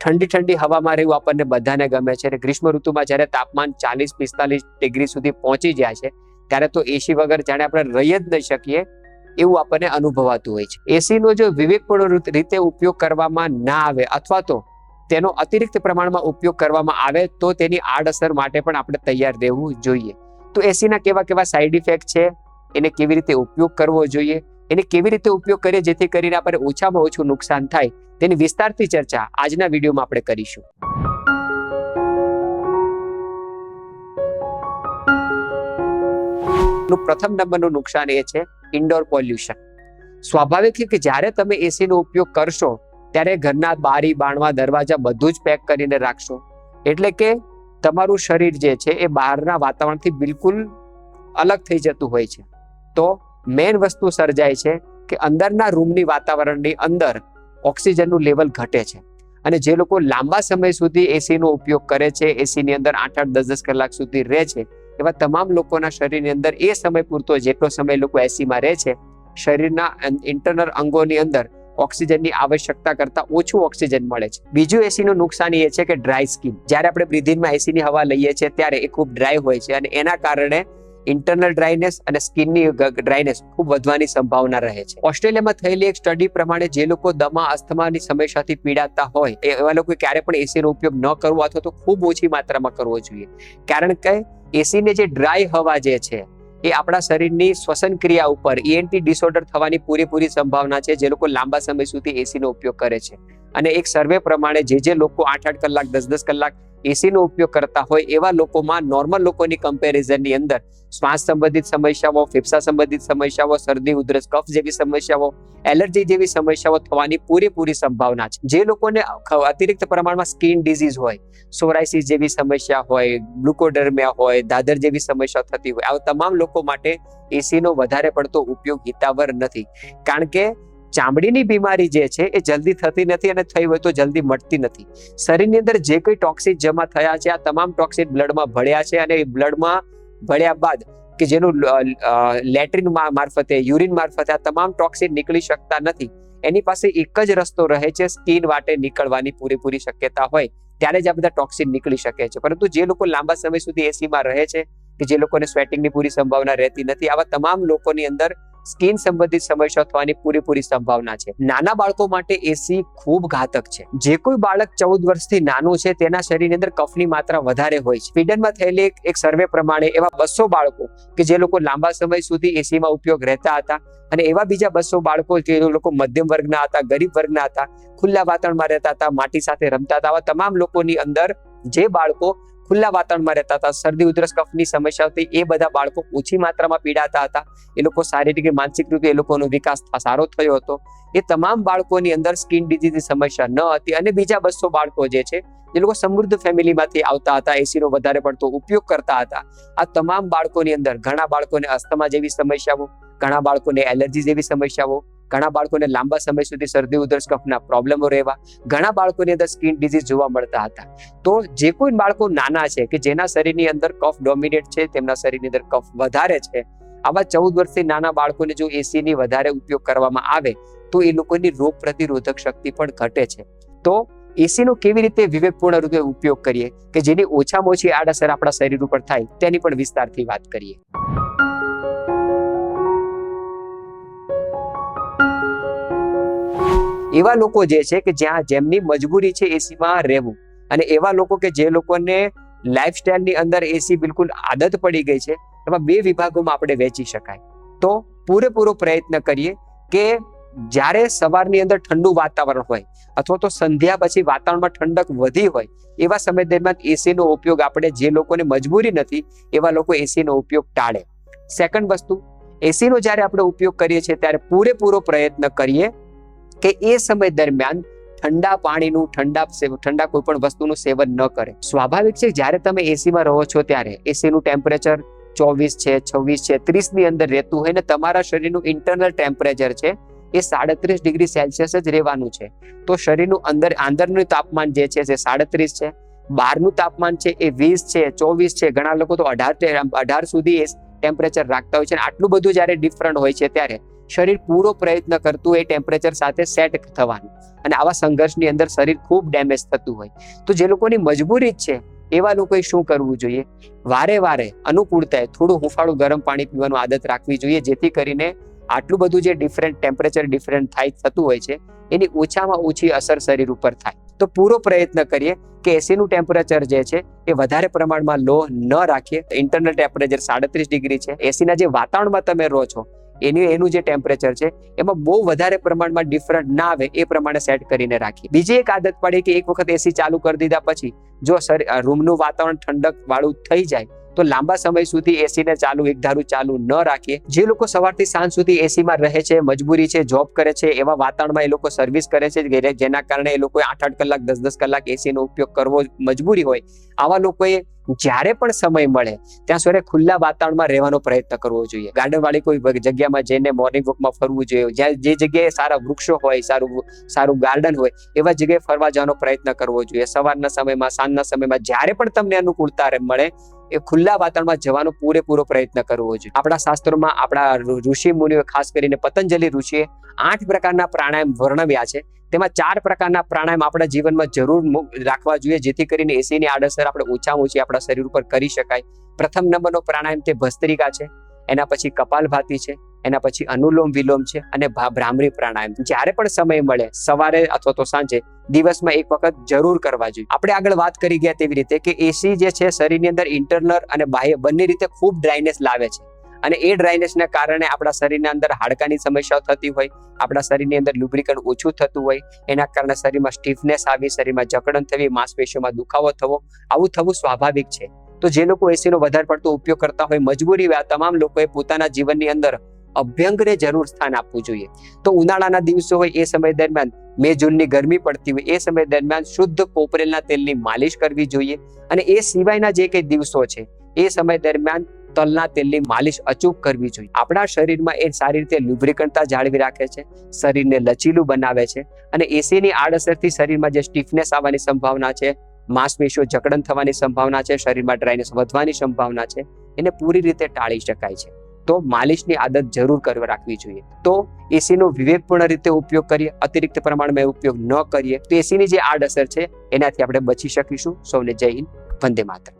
ઠંડી ઠંડી હવામાં રહેવું આપણને બધાને ગમે છે અને ગ્રીષ્મ ઋતુમાં જ્યારે તાપમાન ચાલીસ પિસ્તાલીસ ડિગ્રી સુધી પહોંચી જાય છે, ત્યારે તો એસી વગર જાણે આપણે રહી જ નહીં શકીએ એવું આપણને અનુભવાતું હોય છે. એસીનો જો વિવેકપૂર્ણ રીતે ઉપયોગ કરવામાં ના આવે અથવા તો તેનો અતિરિક્ત પ્રમાણમાં ઉપયોગ કરવામાં આવે તો તેની આડઅસર માટે પણ આપણે તૈયાર રહેવું જોઈએ. તો એસીના કેવા કેવા સાઈડ ઇફેક્ટ છે? એને કેવી રીતે ઉપયોગ કરવો જોઈએ? એને કેવી રીતે ઉપયોગ કરીએ જેથી કરીને આપણે ઓછામાં ઓછું નુકસાન થાય તેની વિસ્તારથી ચર્ચા આજના વિડીયોમાં આપણે કરીશું. નું પ્રથમ નંબરનું નુકસાન એ છે ઇન્ડોર પોલ્યુશન સ્વાભાવિક છે કે જ્યારે તમે એસીનો ઉપયોગ કરશો, ત્યારે ઘરના બારી, બાણવા, દરવાજા બધું જ પેક કરીને રાખશો. એટલે કે તમારું શરીર જે છે એ બહારના વાતાવરણથી બિલકુલ અલગ થઈ જતું હોય છે. તો મેઇન વસ્તુ સર્જાય છે કે અંદરના રૂમની વાતાવરણની અંદર ઓક્સિજનનું લેવલ ઘટે છે. અને જે લોકો લાંબા સમય સુધી એસીનો ઉપયોગ કરે છે, એસીની અંદર આઠ આઠ દસ દસ કલાક સુધી રહે છે, એવા તમામ લોકોના શરીરની અંદર એ સમય પૂરતો, જેટલો સમય લોકો એસીમાં રહે છે, શરીરના ઇન્ટરનલ અંગોની અંદર ઓક્સિજનની આવશ્યકતા કરતા ઓછું ઓક્સિજન મળે છે. બીજું એસીનું નુકસાન એ છે કે ડ્રાય સ્કિન. જ્યારે આપણે બ્રિધિનમાં એસીની હવા લઈએ છીએ, ત્યારે એ ખૂબ ડ્રાય હોય છે અને એના કારણે ઇન્ટરનલ ડ્રાયનેસ અને સ્કિનની ડ્રાયનેસ ખૂબ વધવાની સંભાવના રહે છે. ઓસ્ટ્રેલિયામાં થયેલી એક સ્ટડી પ્રમાણે જે લોકો દમા, અસ્થમાની સમસ્યાથી પીડાતા હોય એવા લોકો ક્યારે પણ એસીનો ઉપયોગ ન કરવો અથવા તો ખૂબ ઓછી માત્રામાં કરવો જોઈએ. કારણ કે એસીને જે ડ્રાય હવા જે છે, એ આપણા શરીરની શ્વસન ક્રિયા ઉપર ઈએનટી ડિસઓર્ડર થવાની પૂરેપૂરી સંભાવના છે, જે લોકો લાંબા સમય સુધી એસીનો ઉપયોગ કરે છે. અને એક સર્વે પ્રમાણે જે જે લોકો આઠ આઠ કલાક, દસ દસ કલાક એસીનો ઉપયોગ કરતા હોય એવા લોકોમાં નોર્મલ લોકોની કમ્પેરિઝનની અંદર શ્વાસ સંબંધિત સમસ્યાઓ, ફેફસા સંબંધિત સમસ્યાઓ, શરદી, ઉધરસ, કફ જેવી સમસ્યાઓ, એલર્જી જેવી સમસ્યાઓ થવાની પૂરેપૂરી સંભાવના છે. જે લોકોને અતિરિક્ત પ્રમાણમાં સ્કિન ડિઝીઝ હોય સોરાઇસિસ જેવી સમસ્યા હોય, ગ્લુકોડર્મિયા હોય, દાદર જેવી સમસ્યા થતી હોય, આવા તમામ લોકો માટે એસીનો વધારે પડતો ઉપયોગ હિતાવર નથી. કારણ કે ચામડીની બીમારી જે છે એ જલ્દી થતી નથી અને થઈ હોય તો જલ્દી મટતી નથી. શરીરની અંદર જે કોઈ ટોક્સિન જમા થયા છે, આ તમામ ટોક્સિન બ્લડમાં ભળ્યા છે અને એ બ્લડમાં ભળ્યા બાદ કે જેનું લેટ્રિન મારફતે, યુરિન મારફતે આ તમામ ટોક્સિન નીકળી શકતા નથી. એની પાસે એક જ રસ્તો રહે છે, સ્કીન વાટે નીકળવાની પૂરેપૂરી શક્યતા હોય, ત્યારે જ આ બધા ટોક્સિન નીકળી શકે છે. પરંતુ જે લોકો લાંબા સમય સુધી એસીમાં રહે છે, કે જે લોકોને સ્વેટિંગની પૂરી સંભાવના રહેતી નથી, આવા તમામ લોકોની અંદર સ્કિન સંબંધિત સમસ્યા થવાની પૂરેપૂરી સંભાવના છે. નાના બાળકો માટે એસી ખૂબ ઘાતક છે. જે કોઈ બાળક ચૌદ વર્ષથી નાનું છે, તેના શરીરની અંદર કફની માત્રા વધારે હોય છે. સ્વીડનમાં થયેલી એક- સર્વે પ્રમાણે એવા બસો બાળકો કે જે લોકો લાંબા સમય સુધી એસીમાં ઉપયોગ રહેતા હતા અને એવા બીજા બસો બાળકો જે લોકો મધ્યમ વર્ગના હતા, ગરીબ વર્ગના હતા, ખુલ્લા વાતાવરણમાં રહેતા હતા, માટી સાથે રમતા હતા, આવા તમામ લોકોની અંદર જે બાળકો ખુલ્લા વાતાવરણમાં રહેતા હતા. શરદી, ઉધરસ, કફની સમસ્યાઓથી એ બધા બાળકો ઓછી માત્રામાં પીડાતા હતા. એ લોકો શારીરિક માનસિક રૂપે એ લોકોનો વિકાસ સારો થયો હતો. એ તમામ બાળકોની અંદર સ્કિન ડિઝીઝની સમસ્યા ન હતી અને બીજા બસો બાળકો જે છે જે લોકો સમૃદ્ધ ફેમિલીમાંથી આવતા હતા. એસીનો વધારે પડતો ઉપયોગ કરતા હતા. આ તમામ બાળકોની અંદર ઘણા બાળકોને અસ્થમા જેવી સમસ્યાઓ, ઘણા બાળકોને એલર્જી જેવી સમસ્યાઓ ઘણા બાળકોને લાંબા સમય સુધી શરદી ઉધરસ કફના પ્રોબ્લેમો રહેવા, ઘણા બાળકોની અંદર સ્કિન ડિઝીઝ જોવા મળતા હતા. તો જે કોઈ બાળકો નાના છે કે જેના શરીરની અંદર કફ ડોમિનેટ છે, તેમના શરીરની અંદર કફ વધારે છે, આવા ચૌદ વર્ષથી નાના બાળકોને જો એસીની વધારે ઉપયોગ કરવામાં આવે, તો એ લોકોની રોગ પ્રતિરોધક શક્તિ પણ ઘટે છે. તો એસીનો કેવી રીતે વિવેકપૂર્ણ રૂપે ઉપયોગ કરીએ કે જેની ઓછામાં ઓછી આડઅસર આપણા શરીર ઉપર થાય, તેની પણ વિસ્તારથી વાત કરીએ. એવા લોકો જે છે કે જ્યાં જેમની મજબૂરી છે એસીમાં રહેવું. અને એવા લોકો કે જે લોકોને લાઇફસ્ટાઈલની અંદર એસી બિલકુલ આદત પડી ગઈ છે, એમાં બે વિભાગોમાં આપણે વેચી શકાય. તો પૂરેપૂરો પ્રયત્ન કરીએ કે જ્યારે સવારની અંદર ઠંડુ વાતાવરણ હોય, અથવા તો સંધ્યા પછી વાતાવરણમાં ઠંડક વધી હોય, એવા સમય દરમિયાન એસીનો ઉપયોગ આપણે જે લોકોને મજબૂરી નથી, એવા લોકો એસીનો ઉપયોગ ટાળે. સેકન્ડ વસ્તુ એસીનો જ્યારે આપણે ઉપયોગ કરીએ છીએ ત્યારે પૂરેપૂરો પ્રયત્ન કરીએ કે એ સમય દરમિયાન ઠંડા પાણીનું, ઠંડા ઠંડા કોઈ પણ વસ્તુનું સેવન ન કરે. સ્વાભાવિક છે, જ્યારે તમે એસીમાં રહો છો ત્યારે એસીનું ટેમ્પરેચર ચોવીસ છે, છવ્વીસ છે ત્રીસની અંદર રહેતું હોય ને તમારા શરીરનું ઇન્ટરનલ ટેમ્પરેચર છે, એ સાડત્રીસ ડિગ્રી સેલ્સિયસ જ રહેવાનું છે. તો શરીરનું અંદર, આંદરનું તાપમાન જે છે, એ સાડત્રીસ છે. બહારનું તાપમાન છે, એ વીસ છે, ચોવીસ છે. ઘણા લોકો તો અઢાર અઢાર સુધી એ ટેમ્પરેચર રાખતા હોય છે આટલું બધું જ્યારે ડિફરન્ટ હોય છે ત્યારે શરીર પૂરો પ્રયત્ન કરતું એ ટેમ્પરેચર સાથે સેટ થવાનું. અને આવા સંઘર્ષની અંદર શરીર ખૂબ ડેમેજ થતું હોય. તો જે લોકોની મજબૂરી જ છે, એવા લોકોએ શું કરવું જોઈએ? વારે વારે અનુકૂળતાએ થોડું હુંફાળું ગરમ પાણી પીવાનું આદત રાખવી જોઈએ, જેથી કરીને આટલું બધું જે ડિફરન્ટ ટેમ્પરેચર ડિફરન્ટ થાય, થતું હોય છે, એની ઓછામાં ઓછી અસર શરીર ઉપર થાય. તો પૂરો પ્રયત્ન કરીએ કે એસીનું ટેમ્પરેચર જે છે, એ વધારે પ્રમાણમાં લો ન રાખીએ. ઇન્ટરનલ ટેમ્પરેચર સાડત્રીસ ડિગ્રી છે. એસીના જે વાતાવરણમાં તમે રહો છો એની એનું જે ટેમ્પરેચર છે, એમાં બહુ વધારે પ્રમાણમાં ડિફરન્ટ ના આવે એ પ્રમાણે સેટ કરીને રાખીએ. બીજી એક આદત પડે કે એક વખત એસી ચાલુ કરી દીધા પછી, જો રૂમનું વાતાવરણ ઠંડક વાળું થઈ જાય તો લાંબા સમય સુધી એસીને ચાલુ, એક ધારું ચાલુ ન રાખીએ જે લોકો સવારથી સાંજ સુધી એસીમાં રહે છે, મજબૂરી છે જોબ કરે છે, એવા વાતાવરણમાં એ લોકો સર્વિસ કરે છે જેના કારણે એ લોકોએ આઠ આઠ કલાક દસ દસ કલાક એસીનો ઉપયોગ કરવો મજબૂરી હોય. આવા લોકોએ જ્યારે પણ સમય મળે, ત્યાં સુધી ખુલ્લા વાતાવરણમાં રહેવાનો પ્રયત્ન કરવો જોઈએ. ગાર્ડન વાળી કોઈ જગ્યામાં જઈને મોર્નિંગ વોકમાં ફરવું જોઈએ. જ્યાં, જે જગ્યાએ સારા વૃક્ષો હોય, સારું સારું ગાર્ડન હોય, એવા જગ્યાએ ફરવા જવાનો પ્રયત્ન કરવો જોઈએ. સવારના સમયમાં, સાંજના સમયમાં જ્યારે પણ તમને અનુકૂળતા મળે એ ખુલ્લા વાતાવરણમાં જવાનો પૂરેપૂરો પ્રયત્ન કરવો જોઈએ. આપણા શાસ્ત્રોમાં આપણા ઋષિ મુનિઓ ખાસ કરીને પતંજલિ ઋષિએ આઠ પ્રકારના પ્રાણાયામ વર્ણવ્યા છે. તેમાં ચાર પ્રકારના પ્રાણાયામ આપણા જીવનમાં જરૂર રાખવા જોઈએ, જેથી કરીને એસીની આડઅસર આપણે ઓછામાં ઓછી આપણા શરીર ઉપર કરી શકાય. પ્રથમ નંબરનો પ્રાણાયામ તે ભસ્ત્રિકા છે. એના પછી કપાલભાતી છે. એના પછી અનુલોમ વિલોમ છે અને ભ્રામરી પ્રાણાયામ. જ્યારે પણ સમય મળે, સવારે અથવા તો સાંજે, દિવસમાં એક વખત જરૂર કરવા જોઈએ. આપણે આગળ વાત કરી ગયા તેવી રીતે કે એસી જે છે, શરીરની અંદર ઇન્ટરનલ અને બાહ્ય બંને રીતે ખૂબ ડ્રાયનેસ લાવે છે. અને એ ડ્રાયનેસના કારણે આપણા શરીરના અંદર હાડકાની સમસ્યાઓ થતી હોય, આપણા શરીરની અંદર લુબ્રિકન ઓછું થતું હોય, એના કારણે શરીરમાં સ્ટીફનેસ આવી, શરીરમાં જકડન થવી, માંસપેશીઓમાં દુખાવો થવો, આવું થવું સ્વાભાવિક છે. તો જે લોકો એસીનો વધારે પડતો ઉપયોગ કરતા હોય, મજબૂરી આ તમામ લોકોએ પોતાના જીવનની અંદર અભ્યંગને જરૂર સ્થાન આપવું જોઈએ. તો ઉનાળાના દિવસો હોય એ સમય દરમિયાન, મે જૂનની ગરમી પડતી હોય એ સમય દરમિયાન શુદ્ધ કોપરેલના તેલની માલિશ કરવી જોઈએ. અને એ સિવાયના જે કંઈ દિવસો છે, એ સમય દરમિયાન તલના તેલની માલિશ અચૂક કરવી જોઈએ. આપણા શરીરમાં એ સારી રીતે લ્યુબ્રિકન્ટતા જાળવી રાખે છે, શરીરને લચીલું બનાવે છે અને એસીની આડઅસરથી શરીરમાં જે સ્ટીફનેસ આવવાની સંભાવના છે, માંસપેશીઓ જકડન થવાની સંભાવના છે, શરીરમાં ડ્રાયનેસ વધવાની સંભાવના છે, એને પૂરી રીતે ટાળી શકાય છે. તો માલિશની આદત જરૂર કરવા રાખવી જોઈએ. તો એસીનો વિવેકપૂર્ણ રીતે ઉપયોગ કરીએ, અતિરિક્ત પ્રમાણમાં ઉપયોગ ન કરીએ, તો એસીની જે આડઅસર છે, એનાથી આપણે બચી શકીશું. સૌને જય હિન્દ, વંદે માતરમ.